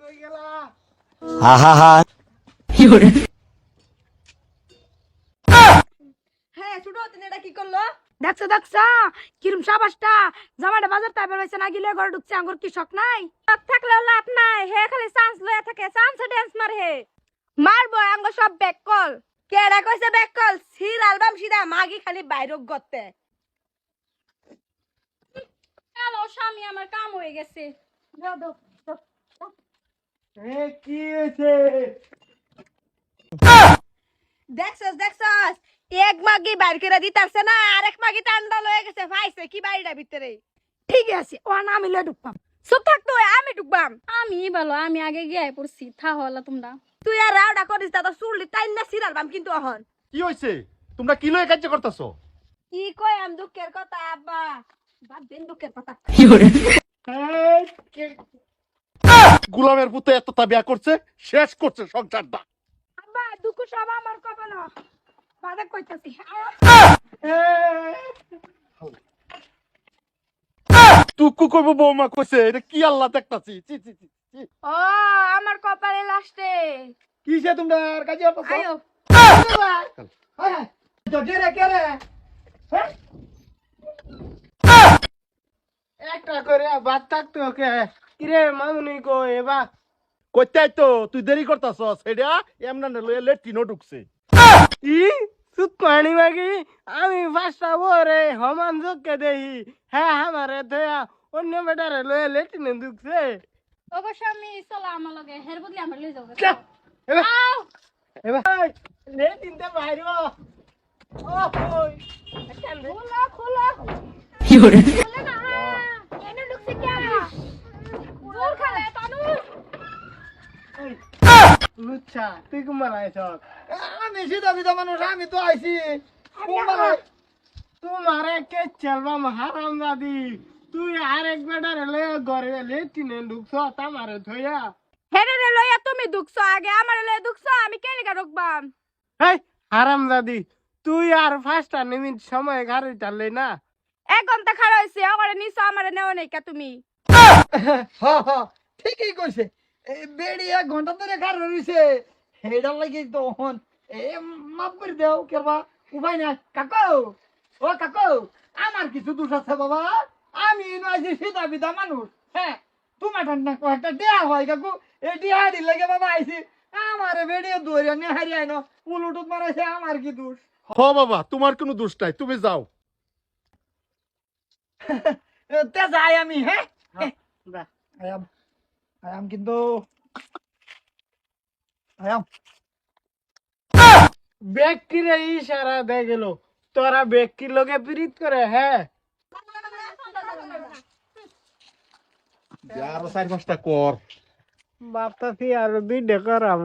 কই হ্যাঁ ছোট হতেন এটা কি করল? দেখছ দেখছ? কিরম সাবাসটা? জামাটা বাজার তাই বেরোইছে না গিলে ঘরে ঢুকছে আঙ্গুর কি শখ নাই? সব থাকলে লাভ নাই হে খালি চান্স লয়ে থাকে চান্সে ড্যান্স মার হে। মারবো আঙ্গ সব ব্যাক কল কেডা কইছে ব্যাক কল সির অ্যালবাম সিধা মাগি খালি বাইরক গতে হ্যালো স্বামী আমার কাম হয়ে গেছে। দাও দাও। কি হয়েছে? দেখছস দেখছস এক মাগি বাইর করে দিতারছে না আরেক মাগি টান্ডা লয়ে গেছে ফাইছে কি বাড়িটা ভিতরে? ঠিক আছে ও না আমি লয়ে ঢুকপাম চুপ থাক তুই আমি ঢুকবাম। আমি বলো আমি আগে গিয়ে পড়ছি থা হলা তোমরা। তুই আর রাউডা করিস দাদা চুললি টাইন না সির অ্যালবাম কিন্তু অহন। কি হয়েছে? তোমরা কি লয়ে কার্য করতেছো? কি কই আম দুঃখের কথা আব্বা? বাদ দিন দুঃখের কথা। গুলামের পুতে এত তা বিয়া করছে শেষ করছে সংসারটা। আব্বা দুঃখ সব আমার কপাল। বাদে কইতাছি। টুকু কইব বৌমা কইছে এটা কি আল্লাহ দেখতাছি? চি চি চি চি। ও আমার কপালে লাস্টে কিসে তোমরা? কাজে আয়ো। হ্যাঁ তো কে রে কে রে? একটা করে বাদ থাকতো ওকে কিরে মামুনি কো এবা? কইতে তো তুই দেরি করতাছ সেটা এমনা লয়ে লেট্রিনও ঢুকছে। ই সুত পানি মাগি আমি পাঁচটা বরে হমান চোখকে দেখি হ্যাঁ আমারে ধয়া অন্য বেটারে লয়ে লেটিনে ঢুকছে। ওগো স্বামী চলো আমার লগে হের বদলে আমার লই যাও চা, এবার এবার লেটিনতে বাইরে। ও ওই খোলা খোলা। বলে না এনে ঢুকছে কে জোর খালে তানুর লুচ্ছা তুই কুমার আইছ আমি সিধা বিধা মানুষ আমি তো আইছি। তোমারে কে চলবাম? হারাম দাদি তুই আরেক বেটারে লয়ে ঘরে লেটিনে ঢুকছ তামারে ধয়া হেরে রে লইয়া তুমি দুঃখছো আগে আমার লইয়া দুঃখছো আমি কেলিকা ঢুকবাম? হেই হারাম দাদি তুই আর পাঁচটা মিনিট সময় গাড়ি চাললে না এক ঘণ্টা খাড়া হইছে ওরে নিছো আমারে নেও নাই কা তুমি। ঠিকই কইছে। বেড়ি এক ঘণ্টা ধরে গাড়ি রইছে? হেডা লাগি তো হন। এ মাফ করে দেও কেবা উপায় নাই। কাকু ও কাকু আমার কিছু দোষ আছে বাবা। আমি নয় সিধা বিধা মানুষ। হ্যাঁ তোমার ঠান্ডা কয়েকটা দেয়া হয় কাকু। এই ডিহাড়ি লাগে বাবা আইছি। আমার বেড়িয়ে দৌড়ে নেহারি আইনো উলুটুত মারাইছে আমার কি দোষ? হ বাবা তোমার কোনো দোষ নাই। তুমি যাও। তে যাই আমি হ্যাঁ? আয়াম আয়াম কিন্তু আয়াম। ব্যক্তিরে ইশারা দেয় গেল তোরা ব্যক্তির লোকে প্রীত করে হ্যাঁ। আরও চার পাঁচটা কর। বাপটা আর দুই দুইটা করাম।